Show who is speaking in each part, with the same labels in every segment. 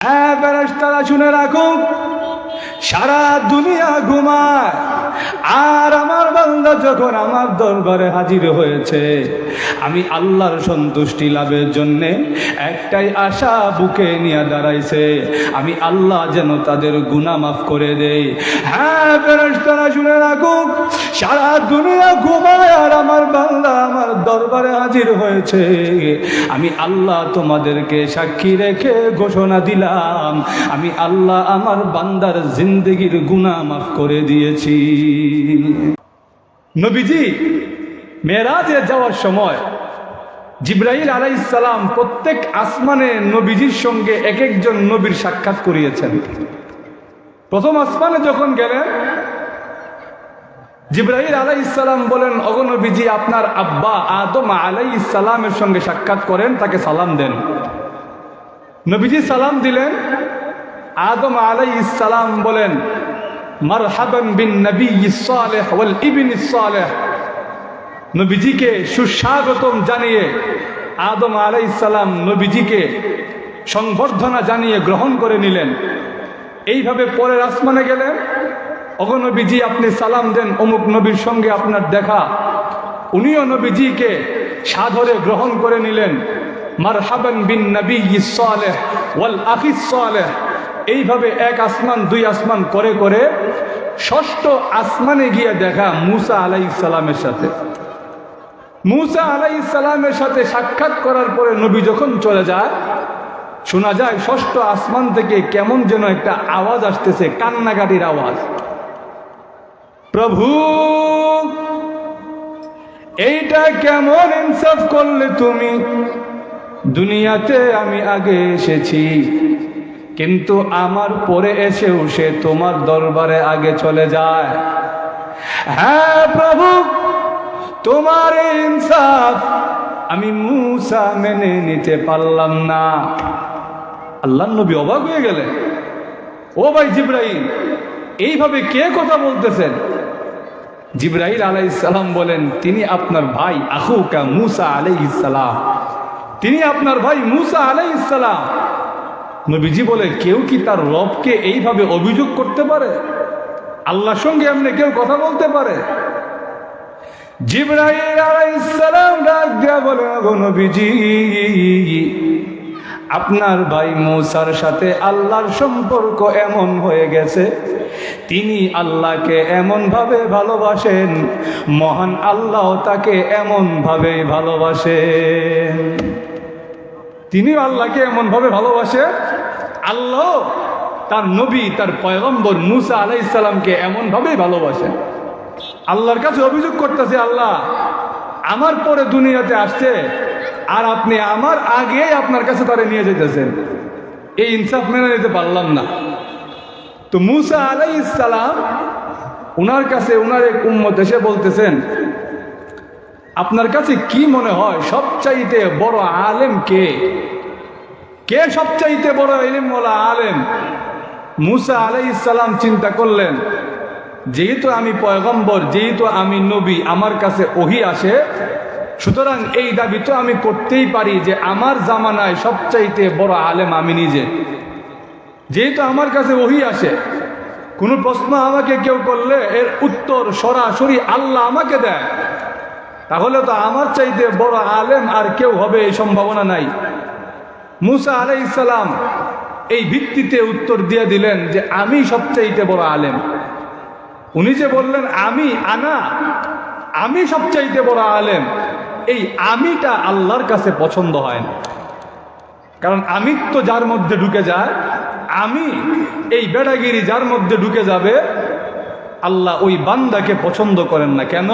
Speaker 1: হ্যাঁ তারা শুনে রাখুন সারা দুনিয়া ঘুমায়। আর আমার বান্দা যখন আমার দরবারে হাজির হয়েছে, আমি আল্লাহর সন্তুষ্টি লাভের জন্যে একটাই আশা বুকে নিয়ে দাঁড়াইছে, আমি আল্লাহ যেন তাদের গুনাহ মাফ করে দেই। হ্যাঁ তারা শুনে রাখুক, সারা দুনিয়া ঘুমায় আর আমার বান্দা আমার দরবারে হাজির হয়েছে। আমি আল্লাহ তোমাদেরকে সাক্ষী রেখে ঘোষণা দিলাম, আমি আল্লাহ আমার বান্দার জিন্দগির গুনাহ মাফ করে দিয়েছি। নবীজি মেরাজে যাওয়ার সময় জিব্রাহিল আলাইসালাম প্রত্যেক আসমানে নবীজির সঙ্গে এক একজন নবীর সাক্ষাৎ করিয়েছেন। প্রথম আসমানে যখন গেলেন জিব্রাহিল আলাই ইসালাম বলেন অগনবীজি আপনার আব্বা আদম আলাই ইসালামের সঙ্গে সাক্ষাৎ করেন, তাকে সালাম দেন। নবীজি সালাম দিলেন আদম আলাই ইসালাম বলেন, মারহাবান বিন নবী সালেহ ওয়াল ইবিন সালেহ। নবীজিকে সুস্বাগতম জানিয়ে, আদম আলাই ইসালাম নবীজিকে সংবর্ধনা জানিয়ে গ্রহণ করে নিলেন। এইভাবে পরের আসমানে গেলেন। অগনবীজি আপনি সালাম দেন, অমুক নবীর সঙ্গে আপনার দেখা। উনিও নবীজিকে সাদরে গ্রহণ করে নিলেন। মারহাবান বিন নবী সালেহ ওয়াল আখিস সালেহ। এইভাবে এক আসমান, দুই আসমান করে করে ষষ্ঠ আসমানে গিয়ে দেখা মুসা আলাই সালামের সাথে। মুসা আলাই সালামের সাথে সাক্ষাৎ করার পরে নবী যখন চলে যায়, শোনা যায় ষষ্ঠ আসমান থেকে কেমন যেন একটা আওয়াজ আসতেছে, কান্নাকাটির আওয়াজ। প্রভু, এইটা কেমন ইনসাফ করলে তুমি? দুনিয়াতে আমি আগে এসেছি। কিন্তু আমার পরে এসেও সে তোমার দরবারে আগে চলে যায়। হ্যাঁ প্রভু, তোমার ইনসাফ আমি মুসা মেনে নিতে পারলাম না। আল্লাহ নবী অবাক হয়ে গেলে ও ভাই জিব্রাহিম এইভাবে কে কথা বলতেছেন? জিব্রাহিল আলাইসালাম বলেন, তিনি আপনার ভাই আহুকা মুসা আলাইসালাম তিনি আপনার ভাই মুসা আলাইসালাম নবীজি বলে, কেউ কি তার রবকে এইভাবে অভিযোগ করতে পারে? আল্লাহর সঙ্গে এমনি কেউ কথা বলতে পারে? ডাক বলে গো নবীজি, আপনার ভাই মৌসার সাথে আল্লাহর সম্পর্ক এমন হয়ে গেছে। তিনি আল্লাহকে এমনভাবে ভালোবাসেন, মহান আল্লাহ তাকে এমনভাবে ভালোবাসেন। তিনি আল্লাহকে এমনভাবে ভালোবাসে আল্লাহ তার নবী, তার পয়গম্বর মুসা আলাইসাল্লামকে এমনভাবেই ভালোবাসেন আল্লাহর কাছে অভিযোগ করতেছে, আল্লাহ, আমার পরে দুনিয়াতে আসছে আর আপনি আমার আগে আপনার কাছে তারা নিয়ে যেতেছেন এই ইনসাফ মেনে নিতে পারলাম না। তো মুসা আলাই ইসালাম ওনার কাছে ওনার এক উম্মত এসে বলতেছেন, আপনার কাছে কি মনে হয় সবচাইতে বড় আলেম কে? কে সবচাইতে বড় ইলিম বলা আলেম? মুসা আলাই ইসালাম চিন্তা করলেন, যেহেতু আমি পয়গম্বর, যেহেতু আমি নবী, আমার কাছে ওহি আসে, সুতরাং এই দাবি তো আমি করতেই পারি যে আমার জামানায় সবচাইতে বড় আলেম আমি নিজে। যেহেতু আমার কাছে ওহি আসে, কোনো প্রশ্ন আমাকে কেউ করলে এর উত্তর সরাসরি আল্লাহ আমাকে দেয়। তাহলে তো আমার চাইতে বড় আলেম আর কেউ হবে এই সম্ভাবনা নাই। মুসা আলাই ইসালাম এই ভিত্তিতে উত্তর দিয়ে দিলেন যে আমি সবচাইতে বড় আলেম। উনি যে বললেন, আমি, আনা, আমি সবচাইতে বড় আলেম। এই আমিটা আল্লাহর কাছে পছন্দ হয় না। কারণ আমিত্ব যার মধ্যে ঢুকে যায়, আমি এই বেড়াগিরি যার মধ্যে ঢুকে যাবে, আল্লাহ ওই বান্দাকে পছন্দ করেন না। কেন?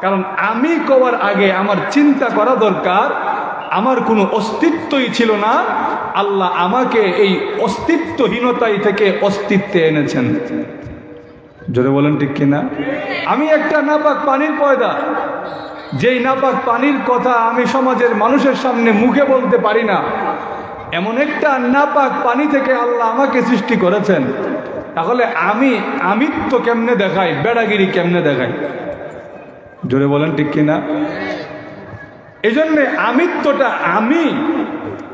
Speaker 1: কারণ আমি কওয়ার আগে আমার চিন্তা করা দরকার আমার কোনো অস্তিত্বই ছিল না, আল্লাহ আমাকে এই অস্তিত্বহীনতাই থেকে অস্তিত্বে এনেছেন। জোরে বলেন ঠিক কিনা? আমি একটা নাপাক পানির পয়দা। যেই নাপাক পানির কথা আমি সমাজের মানুষের সামনে মুখে বলতে পারি না, এমন একটা নাপাক পানি থেকে আল্লাহ আমাকে সৃষ্টি করেছেন। তাহলে আমি আমিত্ব কেমনে দেখাই? বেড়াগিরি কেমনে দেখাই? জোরে বলেন ঠিক কিনা? এই জন্যে আমিত্বটা আমি,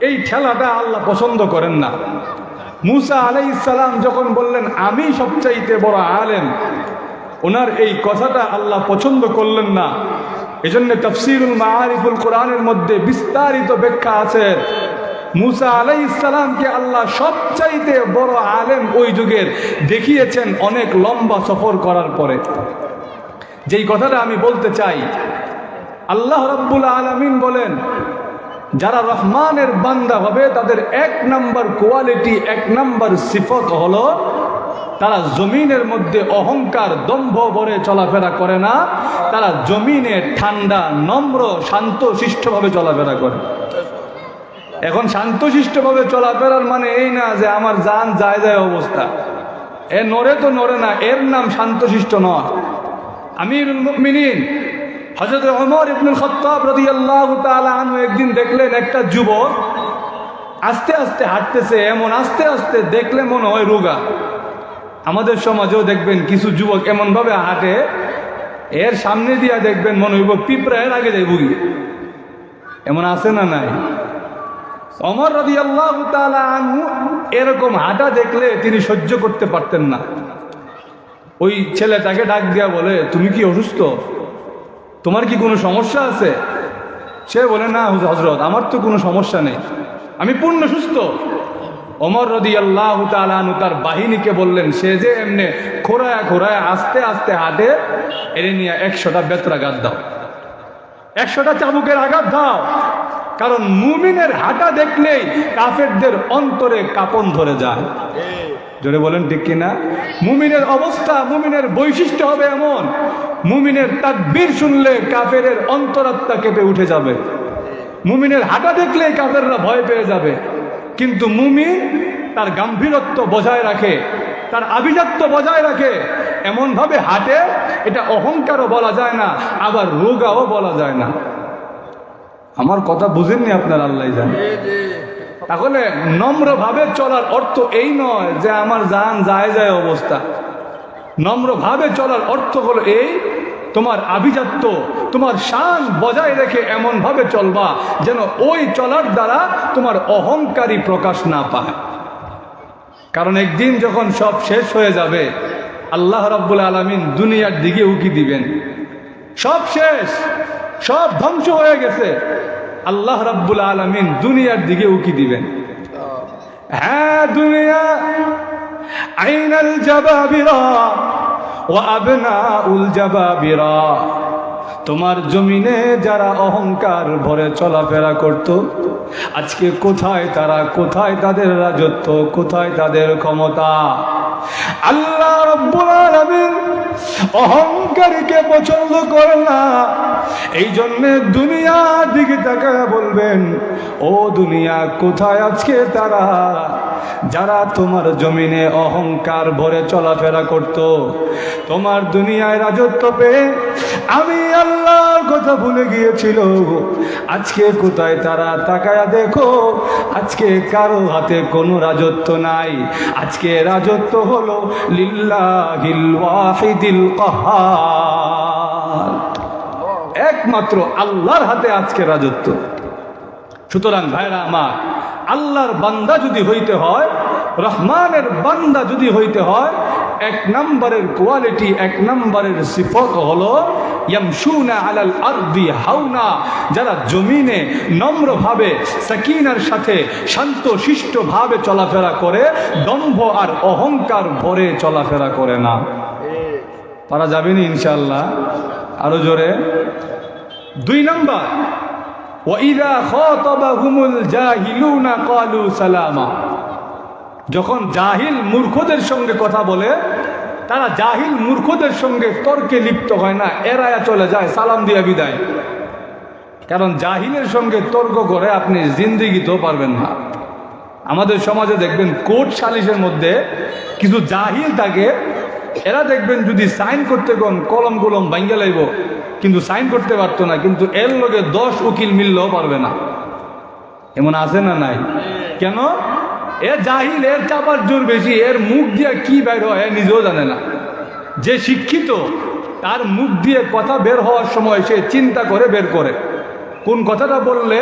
Speaker 1: এই খেলাটা আল্লাহ পছন্দ করেন না। মুসা আলাই ইসালাম যখন বললেন, আমি সবচাইতে বড় আলেন ওনার এই কথাটা আল্লাহ পছন্দ করলেন না। এজন্য তফসিরুল মারিফুল কোরআনের মধ্যে বিস্তারিত ব্যাখ্যা আছে। মুসা আলাই ইসালামকে আল্লাহ সবচাইতে বড় আলেম ওই যুগের দেখিয়েছেন অনেক লম্বা সফর করার পরে। যেই কথাটা আমি বলতে চাই আল্লাহ রব্বুল আলমিন বলেন, যারা রহমানের বান্দা হবে, তাদের এক নাম্বার কোয়ালিটি, এক নাম্বার সিফত হলো, তারা জমিনের মধ্যে অহংকার, দম্ভ ভরে চলাফেরা করে না, তারা জমিনে ঠান্ডা, নম্র শান্ত শিষ্টভাবে চলাফেরা করে। এখন শান্তশিষ্টভাবে চলাফেরার মানে এই না যে আমার যান যায় যায় অবস্থা। এ নড়ে তো নড়ে না, এর নাম শান্তশিষ্ট নয়। আমিরুল মুমিনিন হজরত ওমর ইবনুল খত্তাব রাদিয়াল্লাহু তাআলা আনহু একদিন দেখলেন একটা যুবক আস্তে আস্তে হাঁটতেছে, এমন আস্তে আস্তে দেখলে মনে হয় রোগা। আমাদের সমাজেও দেখবেন কিছু যুবক এমনভাবে হাঁটে, এর সামনে দিয়া দেখবেন মনে হইব পিঁপড়া এর আগে যাই বুগি এমন আছে না নাই? অমর রদি আল্লাহ আনহু এরকম হাঁটা দেখলে তিনি সহ্য করতে পারতেন না। ওই ছেলেটাকে ডাক দিয়া বলে, তুমি কি অসুস্থ? তোমার কি কোনো সমস্যা আছে? সে বলে, না হজরত আমার তো কোনো সমস্যা নেই। আমি পূর্ণ সুস্থ। অমর রদি আল্লাহ তালু তার বাহিনীকে বললেন, সে যে এমনি খোরায় খোরায় আস্তে আস্তে হাঁটে এড়ে নিয়ে একশোটা বেতরা গাছ দাও। একশোটা চাবুকের আঘাত দাও। কারণ মুমিনের হাঁটা দেখলেই কাফেরদের অন্তরে কাপন ধরে যায়। জোরে বলেন ঠিক কিনা? মুমিনের অবস্থা, মুমিনের বৈশিষ্ট্য হবে এমন। মুমিনের তাকবীর শুনলে কাফের অন্তরাত্মা কেঁপে উঠে যাবে। মুমিনের হাঁটা দেখলে কাফেররা ভয় পেয়ে যাবে। কিন্তু মুমিন তার গাম্ভীরত্ব বজায় রাখে, তার আভিজাত্য বজায় রাখে। এমনভাবে হাঁটে, এটা অহংকারও বলা যায় না, আবার রোগাও বলা যায় না। আমার কথা বুঝেননি আপনার আল্লাহ জান। তাহলে নম্রভাবে চলার অর্থ এই নয় যে আমার জান যায় যায় অবস্থা। নম্রভাবে চলার অর্থ হলো এই, তোমার আভিজাত্য, তোমার শান বজায় রেখে এমনভাবে চলবা যেন ওই চলার দ্বারা তোমার অহংকারী প্রকাশ না পায়। কারণ একদিন যখন সব শেষ হয়ে যাবে, আল্লাহ রাব্বুল আলমিন দুনিয়ার দিকে উকি দিবেন। সব শেষ, সব ধ্বংস হয়ে গেছে। আল্লাহ রাব্বুল আলমিন দুনিয়ার দিকে উকি দিবেন। হ্যাঁ দুনিয়া। আইনাল জাবাবিরা ও আবনা উল জাবাবিরা। তোমার জমিনে যারা অহংকার ভরে চলাফেরা করত, আজকে কোথায় তারা, কোথায় তাদের রাজত্ব, কোথায় তাদের ক্ষমতা? আল্লাহ রব্বুল আলামিন অহংকারীকে পছন্দ করে না। এই জন্য দুনিয়ার দিকে তাকায় বলবেন, ও দুনিয়া, কোথায় আজকে তারা? যারা তোমার জমিনে অহংকার ভরে চলাফেরা করত, তোমার দুনিয়ায় রাজত্ব পেয়ে আমি আল্লাহর কথা ভুলে গিয়েছিল। আজকে কোথায় তারা? তাকায়া দেখো, আজকে কারও হাতে কোনো রাজত্ব নাই। আজকে রাজত্ব হলো লিল্লাহিল ওয়াহিদিল কাহার। একমাত্র আল্লাহর হাতে আজকে রাজত্ব। সুতরাং ভাইরা আমার আল্লাহর বান্দা যদি হইতে হয় রহমানের বান্দা যদি হইতে হয় এক নম্বরের কোয়ালিটি এক নম্বরের সিফত হলো ইয়ামশুনা আলাল আরদি হাউনা যারা জমিনে নম্রভাবে সাকিনার সাথে শান্ত শিষ্টভাবে চলাফেরা করে দম্ভ আর অহংকার ভরে চলাফেরা করে না। পারা যাবে না ইনশাল্লাহ আরও জোরে? দুই নম্বর সালামা। যখন জাহিল মূর্খদের সঙ্গে কথা বলে, তারা জাহিল মূর্খদের সঙ্গে তর্কে লিপ্ত হয় না এরায়া চলে যায়, সালাম দিয়া বিদায়। কারণ জাহিলের সঙ্গে তর্ক করে আপনি জিন্দিগিতেও পারবেন না। আমাদের সমাজে দেখবেন কোর্ট সালিশের মধ্যে কিছু জাহিল থাকে, এরা দেখবেন যদি সাইন করতে কোন কলম কলম ভাঙ্গে লাইব কিন্তু সাইন করতে পারতো না, কিন্তু এর লোকে দশ উকিল মিললেও পারবে না। এমন আছে না নাই? কেন? এ জাহিল, এর চাপার জোর বেশি, এর মুখ দিয়ে কি বের হয় নিজেও জানে না। যে শিক্ষিত, তার মুখ দিয়ে কথা বের হওয়ার সময় সে চিন্তা করে বের করে। কোন কথাটা বললে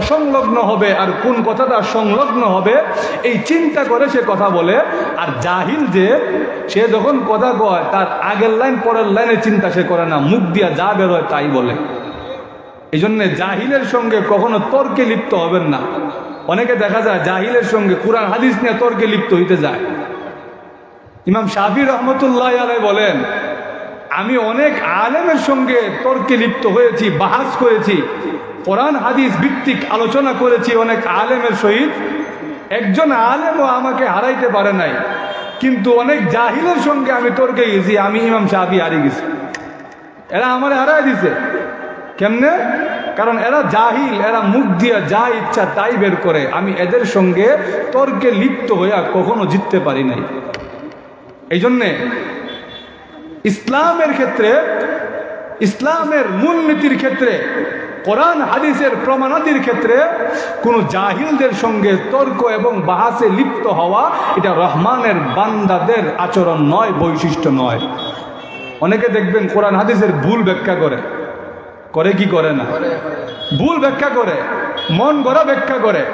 Speaker 1: অসংলগ্ন হবে আর কোন কথাটা সংলগ্ন হবে, এই চিন্তা করে সে কথা বলে। আর জাহিল যে, সে যখন কথা কয়, তার আগের লাইন, পরের লাইনে চিন্তা সে করে না, মুখ দিয়া যা বেরোয় তাই বলে। এই জন্যে জাহিলের সঙ্গে কখনো তর্কে লিপ্ত হবেন না। অনেকে দেখা যায় জাহিলের সঙ্গে কোরআন, হাদিস নিয়ে তর্কে লিপ্ত হইতে যায়। ইমাম শাফি রহমতুল্লাহ আলাই বলেন আমি অনেক আলেমের সঙ্গে তর্কে লিপ্ত হয়েছি, বাহাস করেছি। কোরআন, হাদিস ভিত্তিক আলোচনা করেছি অনেক আলেমের সহিত। একজন আলেমও আমাকে হারাইতে পারে নাই। কিন্তু অনেক জাহিলের সঙ্গে আমি তর্কে গেছি, আমি ইমাম শাফি হারিয়ে গেছি। এরা আমার হারাই দিছে। কেমনে? কারণ এরা জাহিল, এরা মুখ দিয়া যা ইচ্ছা তাই বের করে। আমি এদের সঙ্গে তর্কে লিপ্ত হইয়া কখনো জিততে পারি নাই। এই জন্যে ইসলামের ক্ষেত্রে, ইসলামের মূলনীতির ক্ষেত্রে, কোরআন, হাদিসের প্রমাণাদির ক্ষেত্রে কোনো জাহিলদের সঙ্গে তর্ক এবং বাহাসে লিপ্ত হওয়া এটা রহমানের বান্দাদের আচরণ নয়, বৈশিষ্ট্য নয়। অনেকে দেখবেন কোরআন, হাদিসের ভুল ব্যাখ্যা করে। করে কি করে না? ভুল ব্যাখ্যা করে, মন গড়া ব্যাখ্যা করে।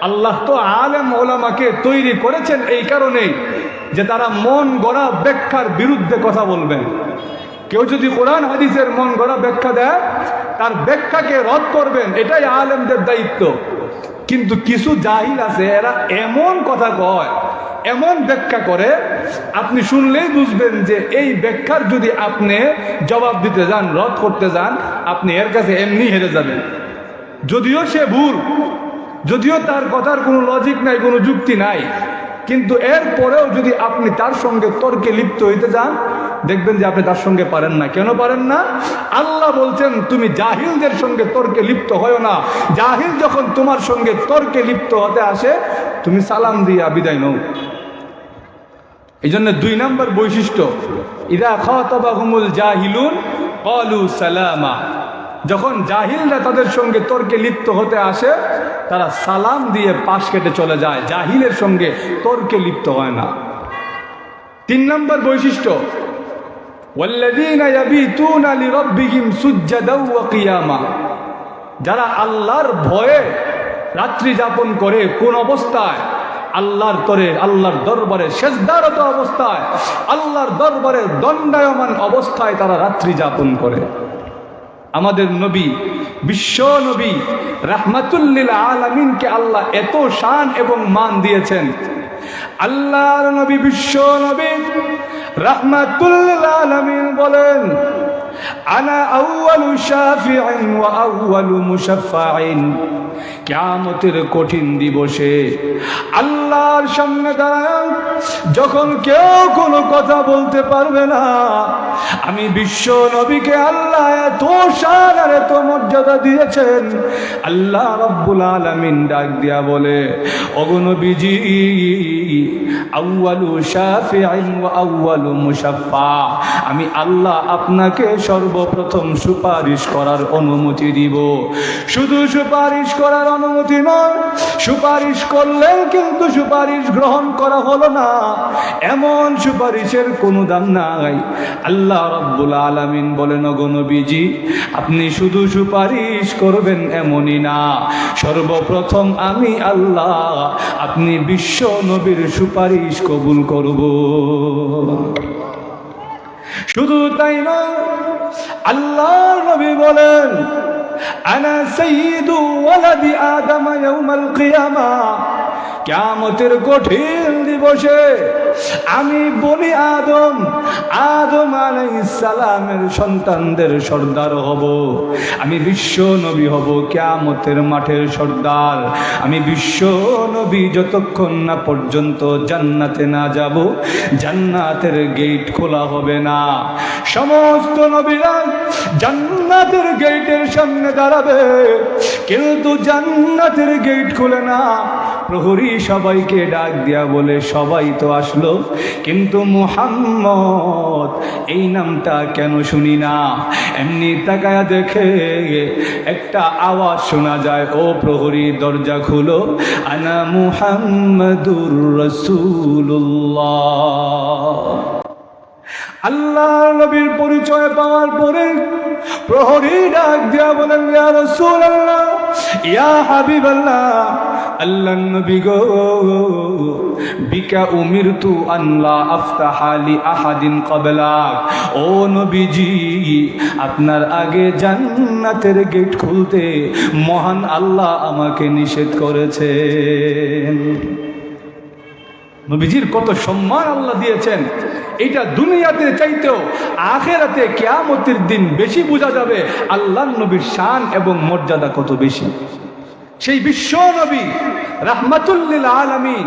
Speaker 1: আল্লাহ তো আলেম ওলামাকে তৈরি করেছেন এই কারণেই। যে তারা মন গড়া ব্যাখ্যার বিরুদ্ধে কথা বলবেন কেউ যদি কোরআন হাদিসের মন গড়া ব্যাখ্যা দেয়, তার ব্যাখ্যাকে রদ করবেন, এটাই আলেমদের দায়িত্ব। কিন্তু কিছু জাহিল আছে, এরা এমন কথা কয়, এমন ব্যাখ্যা করে, আপনি শুনলেই বুঝবেন যে এই ব্যাখ্যার যদি আপনি জবাব দিতে যান, রদ করতে যান, আপনি এর কাছে এমনি হেরে যাবেন। যদিও সে ভুল, যদিও তার কথার কোনো লজিক নাই, কোনো যুক্তি নাই কিন্তু এর পরেও যদি আপনি তার সঙ্গে তর্কে লিপ্ত হইতে যান, দেখবেন যে আপনি তার সঙ্গে পারেন না। কেন পারেন না? আল্লাহ বলছেন, তুমি জাহিলদের সঙ্গে তর্কে লিপ্ত হয় না। জাহিল যখন তোমার সঙ্গে তর্কে লিপ্ত হতে আসে, তুমি সালাম দিয়া বিদায় নও। এই জন্য দুই নম্বর বৈশিষ্ট্য, ইদা খাতাবাহুমুল জাহিলুন কলু সালামা। যখন জাহিলরা তাদের সঙ্গে তর্কে লিপ্ত হতে আসে, তারা সালাম দিয়ে পাশ কেটে চলে যায়। জাহিলের সঙ্গে তর্কে লিপ্ত হয় না। তিন নম্বর বৈশিষ্ট্য যারা আল্লাহর ভয়ে রাত্রি যাপন করে, কোন অবস্থায় আল্লাহর তরে, আল্লাহর দরবারে শেষদারত অবস্থায়, আল্লাহর দরবারে দণ্ডায়মান অবস্থায় তারা রাত্রি যাপন করে। আমাদের নবী, বিশ্ব নবী, রাহমাতুল্লিল আলমিনকে আল্লাহ এত শান এবং মান দিয়েছেন। আল্লাহর নবী বিশ্ব নবী, রাহমাতুল্লিল আলমিন বলেন আনা আউয়ালু শাফিঈন ওয়া আউয়ালু মুশাফফাঈন কিয়ামতের কঠিন দিবসে আল্লাহর সামনে দাঁড়ায় যখন কেউ কোনো কথা বলতে পারবে না, আমি বিশ্ব নবীকে আল্লাহ এত শান আর এত মর্যাদা দিয়েছেন, আল্লাহ রব্বুল আলামিন ডাক দিয়া বলে অগনবীজি আউয়ালু শাফিঈন ওয়া আউয়ালু মুশাফফা, আমি আল্লাহ আপনাকে সর্বপ্রথম সুপারিশ করার অনুমতি দিব। শুধু সুপারিশ করার অনুমতি নয়, সুপারিশ করলেন কিন্তু সুপারিশ গ্রহণ করা হলো না। এমন সুপারিশের কোনো দাম নাই। আল্লাহ রব্বুল আলামিন বলেন অগনবীজি আপনি শুধু সুপারিশ করবেন এমনই না। সর্বপ্রথম আমি আল্লাহ আপনি বিশ্ব নবীর সুপারিশ কবুল করব। শুধু তাই না আল্লাহ নবী বলেন আনা সাইয়্যিদু ওয়ালাদি আদম ইয়াউমাল কিয়ামা। কিয়ামতের কঠিন দিবসে আমি বলি আদম আদম আলাইহিস সালামের সন্তানদের সর্দার হব। আমি বিশ্ব নবী হব কিয়ামতের মাঠের সর্দার। আমি বিশ্ব নবী যতক্ষণ না পর্যন্ত জান্নাতে না যাব, জান্নাতের গেট খোলা হবে না। সমস্ত নবীরা জান্নাতের গেটের সামনে দাঁড়াবে, কিন্তু জান্নাতের গেট খুলে না। প্রহরী সবাইকে ডাক দিয়া বলে, সবাই তো আসলো। কিন্তু মুহাম্মদ, এই নামটা কেন শুনি না? এমনি তাকায়া দেখে একটা আওয়াজ শোনা যায়, ও প্রহরী, দরজা খুলো। আনা মুহাম্মাদুর রসুল্লাহ আল্লাহ নবীর পরিচয় পাওয়ার পরে প্রহরী ডাক দিয়া বলেন, ইয়া রাসূলুল্লাহ, ইয়া হাবিবাল্লাহ আল্লাহ গো। উমিরতু আফতাহালি ও নবীজি, আপনার আগে জান্নাতের গেট খুলতে মহান আল্লাহ আমাকে নিষেধ করেছেন। নবীজির কত সম্মান আল্লাহ দিয়েছেন। এটা দুনিয়াতে চাইতেও আখেরাতে কেয়ামতের দিন বেশি বোঝা যাবে আল্লাহ নবীর শান এবং মর্যাদা কত বেশি। সেই বিশ্ব নবী রাহমাতুল্লিল আলামিন,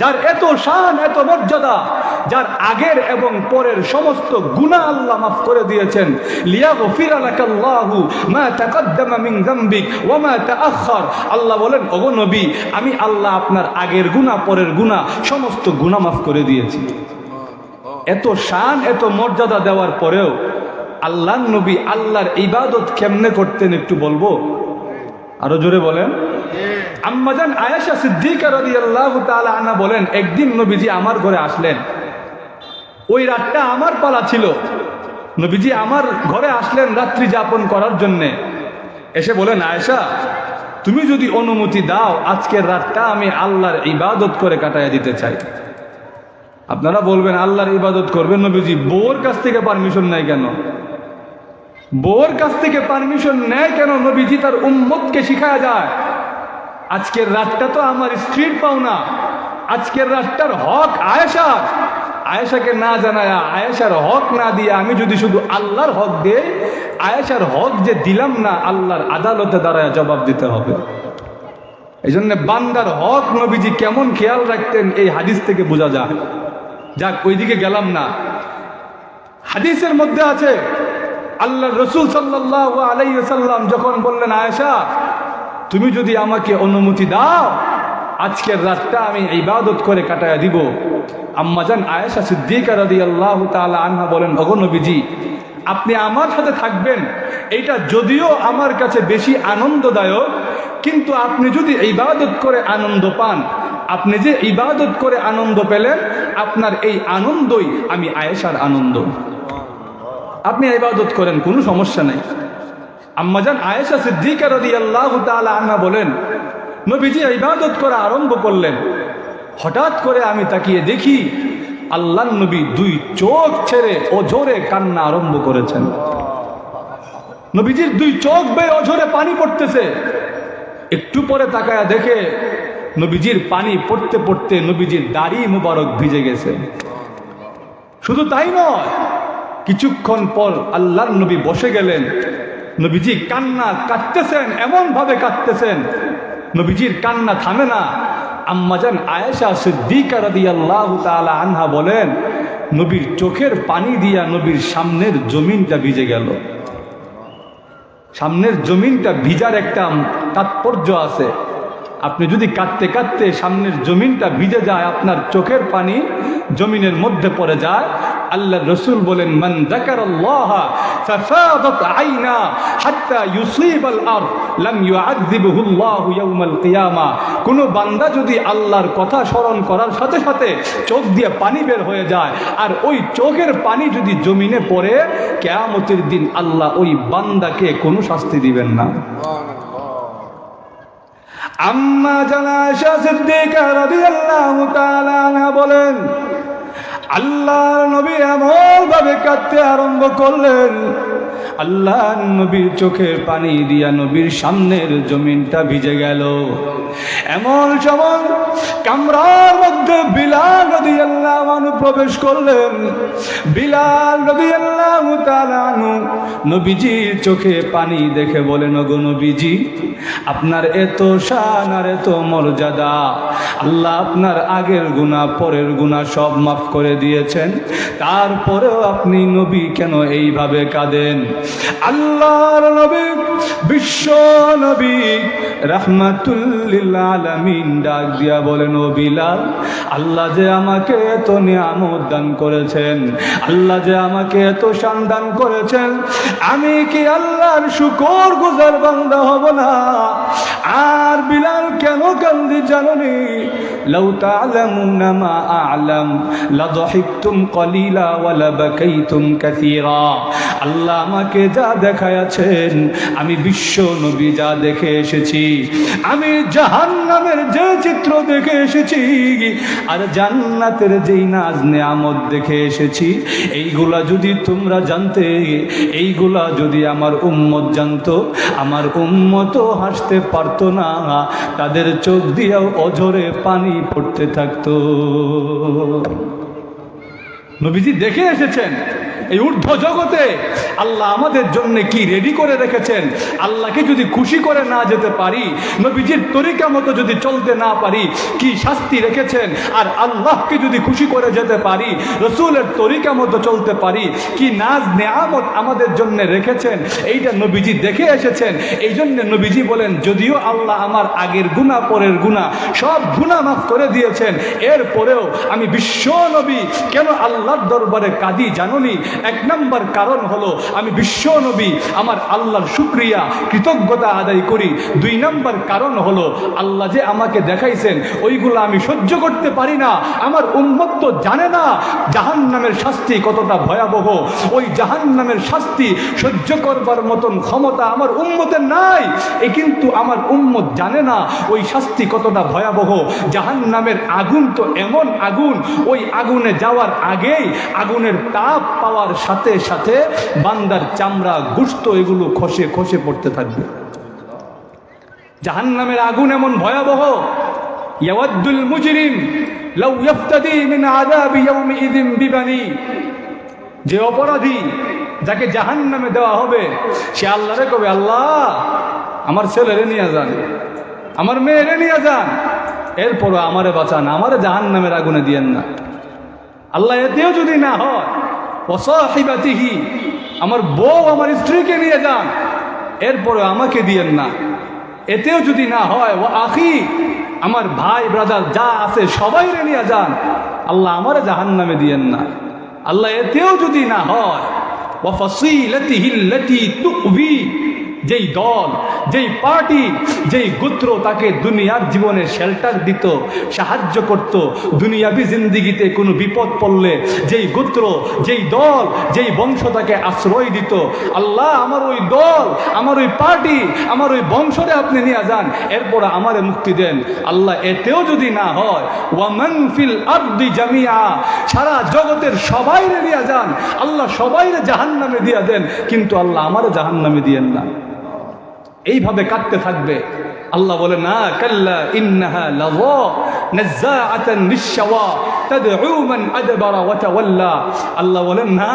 Speaker 1: যার এত শান, এত মর্যাদা, যার আগের এবং পরের সমস্ত গুনাহ আল্লাহ মাফ করে দিয়েছেন। লাকাল্লাহু মা আল্লাহ বলেন, ওগো নবী, আমি আল্লাহ আপনার আগের গুনাহ, পরের গুনাহ, সমস্ত গুনাহ মাফ করে দিয়েছি। এত শান, এত মর্যাদা দেওয়ার পরেও আল্লাহ নবী আল্লাহর ইবাদত কেমনে করতেন একটু বলব? আরও জোরে বলেন। আম্মাজান আয়েশা সিদ্দিকা রাদিয়াল্লাহু তাআলা আনা বলেন, একদিন নবীজি আমার ঘরে আসলেন। ওই রাতটা আমার পালা ছিল। নবীজি আমার ঘরে আসলেন রাত্রি যাপন করার জন্যে। এসে বলেন, আয়েশা, তুমি যদি অনুমতি দাও, আজকের রাতটা আমি আল্লাহর ইবাদত করে কাটাইয়া দিতে চাই। আপনারা বলবেন, আল্লাহর ইবাদত করবেন নবীজি? বউর কাছ থেকে পারমিশন নাই কেন? বউর কাছ থেকে পারমিশন নেয় কেন নবীজি তার উম্মতকে শিখায়া যায়? আজকের রাতটা তো আমার স্ত্রীর পাওনা। আজকের রাতটার হক আয়েশা আয়েশাকে না জানায়া, আয়েশার হক না দিয়ে আমি যদি শুধু আল্লাহর হক দেই, আয়েশার হক যে দিলাম না, আল্লাহর আদালতে দাঁড়ায় জবাব দিতে হবে। এই জন্য বান্দার হক নবীজি কেমন খেয়াল রাখতেন এই হাদিস থেকে বোঝা যায়। যাক, ওইদিকে গেলাম না। হাদিসের মধ্যে আছে আল্লাহ রসুল সাল্লাহ আলাইসাল্লাম যখন বললেন, আয়েশা, তুমি যদি আমাকে অনুমতি দাও, আজকের রাতটা আমি ইবাদত করে কাটায়া দিব। আম্মাজান আয়েশা সিদ্দিকা রাদি আল্লাহ তালা আনহা বলেন অগনবীজি আপনি আমার সাথে থাকবেন। এটা যদিও আমার কাছে বেশি আনন্দদায়ক, কিন্তু আপনি যদি ইবাদত করে আনন্দ পান, আপনি যে ইবাদত করে আনন্দ পেলেন, আপনার এই আনন্দই আমি আয়েশার আনন্দ। আপনি ইবাদত করেন, কোনো সমস্যা নেই। আম্মাজান আয়েশা সিদ্দিকা রদি আল্লাহ আন্না বলেন, নবীজি ইবাদত করা আরম্ভ করলেন। হঠাৎ করে আমি তাকিয়ে দেখি আল্লাহ নবী দুই চোখ ছেড়ে অঝোরে কান্না আরম্ভ করেছেন। নবীজির দুই চোখ বেয়ে অঝোরে পানি পড়তেছে। একটু পরে তাকায়া দেখে নবীজির পানি পড়তে পড়তে নবীজির দাড়ি মুবারক ভিজে গেছে। শুধু তাই নয় কিছুক্ষণ পর আল্লাহর নবী বসে গেলেন। নবীজি কান্না কাটতেছেন এমন ভাবে কাটতেছেন। নবীজির কান্না থামে না। আম্মাজান আয়েশা সিদ্দিকা রাদিয়াল্লাহু তাআলা আনহা বলেন, নবীর চোখের পানি দিয়া নবীর সামনের জমিনটা ভিজে গেল। সামনের জমিনটা ভিজার একটা তাৎপর্য আছে। আপনি যদি কাঁদতে কাঁদতে সামনের জমিনটা ভিজে যায়, আপনার চোখের পানি জমিনের মধ্যে পড়ে যায়, আল্লাহ রসুল বলেন, মান কিয়ামা। কোন বান্দা যদি আল্লাহর কথা স্মরণ করার সাথে সাথে চোখ দিয়ে পানি বের হয়ে যায়, আর ওই চোখের পানি যদি জমিনে পড়ে, কেয়ামতের দিন আল্লাহ ওই বান্দাকে কোনো শাস্তি দিবেন না। আম্মা জানা সিদ্দিকা রাদিয়াল্লাহু তাআলা বলেন আল্লাহর নবী এমন ভাবে কাঁদতে আরম্ভ করলেন। আল্লাহ নবীর চোখের পানি দিয়া নবীর সামনের জমিনটা ভিজে গেল। এমন সময় কামরার মধ্যে বিলাল নদী আল্লাহ প্রবেশ করলেন। বিলাল নদী আল্লাহ নবীজির চোখে পানি দেখে বলেন, ওগো নবীজি, আপনার এত শান আর এত মর্যাদা। আল্লাহ আপনার আগের গুণা পরের গুণা সব মাফ করে দিয়েছেন। তারপরেও আপনি নবী কেন এইভাবে কাঁদেন? আল্লাহর নবী, বিশ্ব নবী ডাক দিয়া বলেন, ও বিলাল, আল্লাহ যে আমাকে এত নিয়ামত দান করেছেন, আল্লাহ যে আমাকে এত শান করেছেন, আমি কি আল্লাহর শুকর গুজার বান্দা হব না? আর বিলাল কেন কান্দি জাননি? তা'লামুনা মা আ'লাম লাযহিকতুম কলিলা ওয়া লাবাকাইতুম কাসীরা। আল্লাহ আমাকে যা দেখায়াছেন, আমি বিশ্ব নবী যা দেখে এসেছি। আমি জাহান্নামের যে চিত্র দেখে এসেছি, আর জান্নাতের যেই নাজ নেয়ামত দেখে এসেছি, এইগুলা যদি তোমরা জানতে, এইগুলা যদি আমার উম্মত জানতো, আমার উম্মতও হাসতে পারতো না। তাদের চোখ দিয়েও অঝরে পানি পড়তে থাকতো। নবীজি দেখে এসেছেন। এই ঊর্ধ্ব জগতে আল্লাহ আমাদের জন্য কি রেডি করে রেখেছেন? আল্লাহকে যদি খুশি করে না যেতে পারি, নবীজির তরিকা মতো যদি চলতে না পারি, কি শাস্তি রেখেছেন? আর আল্লাহকে যদি খুশি করে যেতে পারি, রসুলের তরিকা মতো চলতে পারি, কি নাজ নেয়ামত আমাদের জন্য রেখেছেন? এইটা নবীজি দেখে এসেছেন। এই জন্য নবীজি বলেন, যদিও আল্লাহ আমার আগের গুণা, পরের গুণা, সব গুণা মাফ করে দিয়েছেন, এরপরেও আমি বিশ্ব নবী, কেন আল্লাহর দরবারে কাঁদি জাননি? এক নম্বর কারণ হলো আমি বিশ্ব নবী, আমার আল্লাহর শুক্রিয়া, কৃতজ্ঞতা আদায় করি। দুই নম্বর কারণ হলো আল্লাহ যে আমাকে দেখাইছেন, ওইগুলো আমি সহ্য করতে পারি না। আমার উম্মত তো জানে না জাহান নামের শাস্তি কতটা ভয়াবহ। ওই জাহান নামের শাস্তি সহ্য করবার মতন ক্ষমতা আমার উম্মতের নাই। এ কিন্তু আমার উম্মত জানে না ওই শাস্তি কতটা ভয়াবহ। জাহান নামের আগুন তো এমন আগুন, ওই আগুনে যাওয়ার আগেই আগুনের তাপ পাওয়ার সাথে সাথে বান্দার চামড়া, গুস্ত এগুলো খসে খসে পড়তে থাকবে। জাহান নামের আগুন এমন ভয়াবহ। ইয়াওয়াদ্দুল মুজরিম যে অপরাধী যাকে জাহান নামে দেওয়া হবে, সে আল্লাহরে কবে, আল্লাহ, আমার ছেলেরে নিয়ে যান, আমার মেয়েরে নিয়ে যান, এরপরও আমারে বাঁচান, আমারে জাহান নামের আগুনে দিয়েন না। আল্লাহ এতেও যদি না হয় অসহিবাতিহি আমার বউ আমার স্ত্রীকে নিয়ে যান, এরপরে আমাকে দিয়েন না। এতেও যদি না হয় ও আখি, আমার ভাই ব্রাদার যা আছে সবাই নিয়ে যান, আল্লাহ আমার জাহান নামে দিয়েন না। আল্লাহ এতেও যদি না হয় ও ফসিলতি তুকবি যেই দল, যেই পার্টি, যেই গোত্র তাকে দুনিয়ার জীবনে শেল্টার দিত, সাহায্য করত, দুনিয়াবি জিন্দিগিতে কোনো বিপদ পড়লে যেই গোত্র, যেই দল, যেই বংশ তাকে আশ্রয় দিত, আল্লাহ আমার ওই দল, আমার ওই পার্টি, আমার ওই বংশরে আপনি নিয়ে যান, এরপর আমারে মুক্তি দেন। আল্লাহ এতেও যদি না হয়, ওয়ামান ফিল আব্দি জামিয়া, সারা জগতের সবাই নিয়ে যান, আল্লাহ সবাই জাহান নামে দিয়ে দেন, কিন্তু আল্লাহ আমারে জাহান নামে দিয়েন না। এইভাবে কাঁদতে থাকবে। আল্লাহ বলে না কাল্লা ইন্নাহা লাযা। নাযাআতান লিশ-শাওয়া, তাদউ মান আদবারা ওয়া তাওয়াল্লা। আল্লাহ বলেন, না,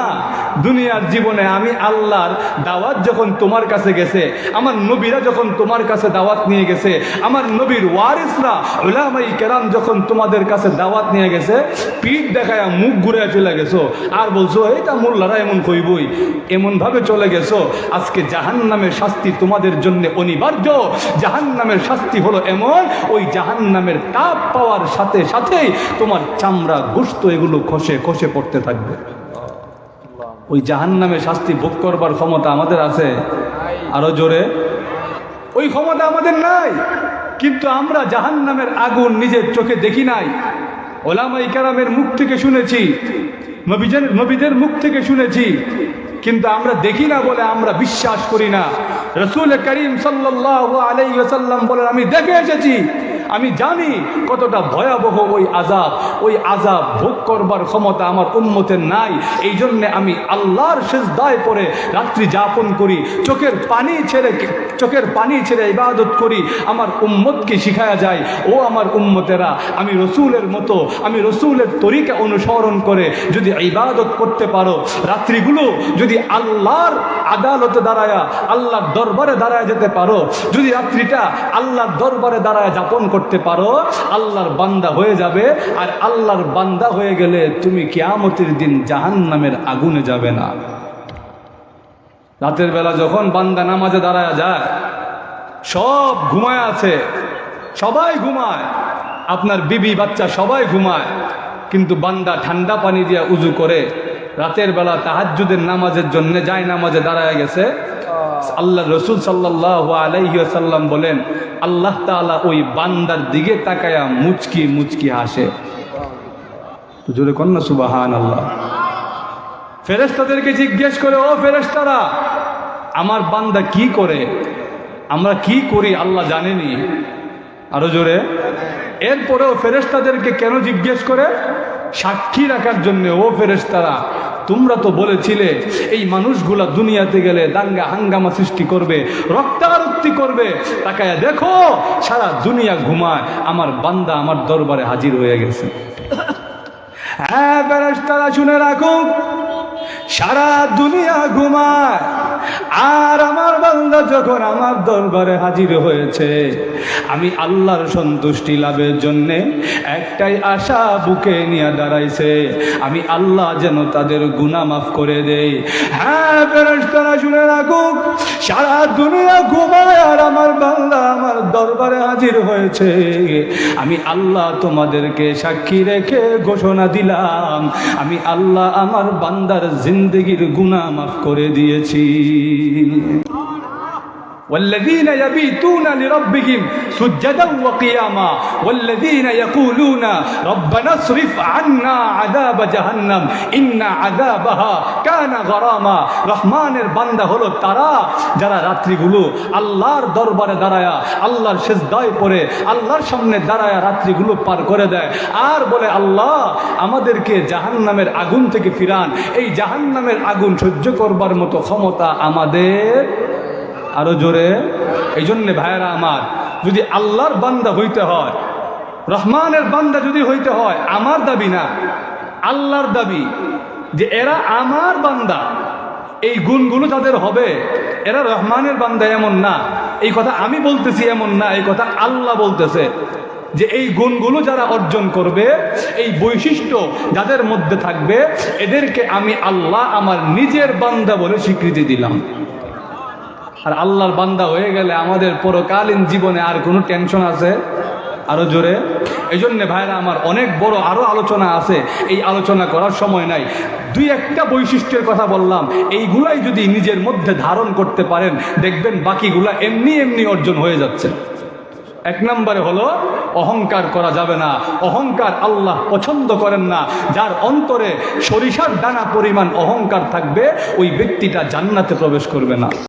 Speaker 1: দুনিয়ার জীবনে আমি আল্লাহর দাওয়াত যখন তোমার কাছে গেছে, আমার নবীরা যখন তোমার কাছে দাওয়াত নিয়ে গেছে, আমার নবীর ওয়ারিসরা উলামাই কেরাম যখন তোমাদের কাছে দাওয়াত নিয়ে গেছে, পিঠ দেখায় মুখ ঘুরে চলে গেছো। আর বলছো, এইটা মোল্লারা এমন কইবই, এমনভাবে চলে গেছো। আজকে জাহান্নামের শাস্তি তোমাদের জন্য অনিবার্য। জাহান্নামের শাস্তি হলো এমন, ওই জাহান্নামের তাপ পাওয়ার সাথে সাথেই তোমার চামড়া গুস্ত এগুলো খসে খসে পড়তে থাকবে। ওই জাহান নামে শাস্তি ভোগ করবার ক্ষমতা আমাদের আছে। আরও জোরে। ওই ক্ষমতা আমাদের নাই। কিন্তু আমরা জাহান নামের আগুন নিজের চোখে দেখি নাই। ওলামাই কারামের মুখ থেকে শুনেছি নবীজের, নবীদের মুখ থেকে শুনেছি। কিন্তু আমরা দেখি না বলে আমরা বিশ্বাস করি না। রসুল করিম সাল্লাহ সাল্লাম আমি দেখে এসেছি। আমি জানি কতটা ভয়াবহ ওই আজাব ওই আজাব ভোগ করবার ক্ষমতা আমার উন্মতের নাই। এই জন্যে আমি আল্লাহর শেষ দায় পরে রাত্রি যাপন করি, চোখের পানি ছেড়ে, চোখের পানি ছেড়ে ইবাদত করি। আমার উম্মতকে শিখায়া যায়, ও আমার উম্মতেরা, আমি রসুলের মতো, আমি রসুলের তরিকা অনুসরণ করে যদি ইবাদত করতে পারো, রাত্রিগুলো যদি আল্লাহর আদালতে দাঁড়ায়া, আল্লাহর দরবারে দাঁড়ায় যেতে পারো, যদি রাত্রিটা আল্লাহর দরবারে দাঁড়ায় যাপন করতে পারো, আল্লাহর বান্দা হয়ে যাবে, আর আল্লাহর বান্দা হয়ে গেলে তুমি কেয়ামতির দিন জাহান নামের আগুনে যাবে না। রাতের বেলা যখন বান্দা নামাজে দাঁড়ায় যায়, সব ঘুমায় আছে, সবাই ঘুমায়, আপনার বিবি বাচ্চা সবাই ঘুমায় কিন্তু বান্দা ঠান্ডা পানি দিয়ে উজু করে রাতের বেলা তাহাজ্জুদের নামাজের জন্য যায় নামাজে দাঁড়ায় গেছে। আল্লাহ রসুল সাল্লাহ আলাইসাল্লাম বলেন, আল্লাহ তাআলা ওই বান্দার দিকে তাকায়া মুচকি মুচকি হাসে। জোরে কন্যা সুবাহান আল্লাহ ফেরেস্তাদেরকে জিজ্ঞেস করে, ও ফেরেস্তারা আমার বান্দা কি করে? আমরা কি করি আল্লাহ জানেনি। আরও জোরে। এরপরেও ফেরেস্তাদেরকে কেন জিজ্ঞেস করে? সাক্ষী রাখার জন্য। ও ফেরেস্তারা তোমরা তো বলেছিলে, এই মানুষগুলা দুনিয়াতে গেলে দাঙ্গা হাঙ্গামা সৃষ্টি করবে, রক্তারক্তি করবে। তাকায় দেখো, সারা দুনিয়া ঘুমায়। আমার বান্দা আমার দরবারে হাজির হয়ে গেছে। হ্যাঁ ফেরেস্তারা শুনে রাখুক সারা দুনিয়া ঘুমায়। আর আমার বান্দা যখন আমার দরবারে হাজির হয়েছে, আমি আল্লাহর সন্তুষ্টি লাভের জন্যে একটাই আশা বুকে নিয়ে দাঁড়াইছে, আমি আল্লাহ যেন তাদের গুনাহ মাফ করে দেই হ্যাঁ ফেরেশতারা শুনে রাখুক, সারা দুনিয়া ঘুমায় আর আমার হাজির হয়েছে। আমি আল্লাহ তোমাদেরকে সাক্ষী রেখে ঘোষণা দিলাম। আমি আল্লাহ আমার বান্দার জিন্দগির গুণা মাফ করে দিয়েছি। والذين يبيتون لربهم سجدا وقياما والذين يقولون ربنا اصرف عنا عذاب جهنم إن عذابها كان غراما রহমানের বান্দা হলো তারা যারা রাত্রিগুলো আল্লাহর দরবারে দাঁড়ায়া আল্লাহর সেজদায় পড়ে আল্লাহর সামনে দাঁড়ায়া রাত্রিগুলো পার করে দেয় আর বলে আল্লাহ আমাদেরকে জাহান্নামের আগুন থেকে ফিরান এই জাহান্নামের আগুন সহ্য করবার মতো ক্ষমতা আমাদের আরও জোরে। এই জন্যে ভাইয়েরা আমার, যদি আল্লাহর বান্দা হইতে হয়, রহমানের বান্দা যদি হইতে হয়, আমার দাবি না, আল্লাহর দাবি যে এরা আমার বান্দা, এই গুণগুলো তাদের হবে, এরা রহমানের বান্দা এমন না, এই কথা আমি বলতেছি এমন না, এই কথা আল্লাহ বলতেছে, যে এই গুণগুলো যারা অর্জন করবে, এই বৈশিষ্ট্য যাদের মধ্যে থাকবে, এদেরকে আমি আল্লাহ আমার নিজের বান্দা বলে স্বীকৃতি দিলাম। আর আল্লাহর বান্দা হয়ে গেলে আমাদের পরকালীন জীবনে আর কোনো টেনশন আছে? আরও জোরে। এই জন্যে ভাইরা আমার অনেক বড় আরও আলোচনা আছে। এই আলোচনা করার সময় নাই। দুই একটা বৈশিষ্ট্যের কথা বললাম। এইগুলাই যদি নিজের মধ্যে ধারণ করতে পারেন, দেখবেন বাকিগুলা এমনি এমনি অর্জন হয়ে যাচ্ছে। এক নম্বরে হলো, অহংকার করা যাবে না। অহংকার আল্লাহ পছন্দ করেন না। যার অন্তরে সরিষার দানা পরিমাণ অহংকার থাকবে, ওই ব্যক্তিটা জান্নাতে প্রবেশ করবে না।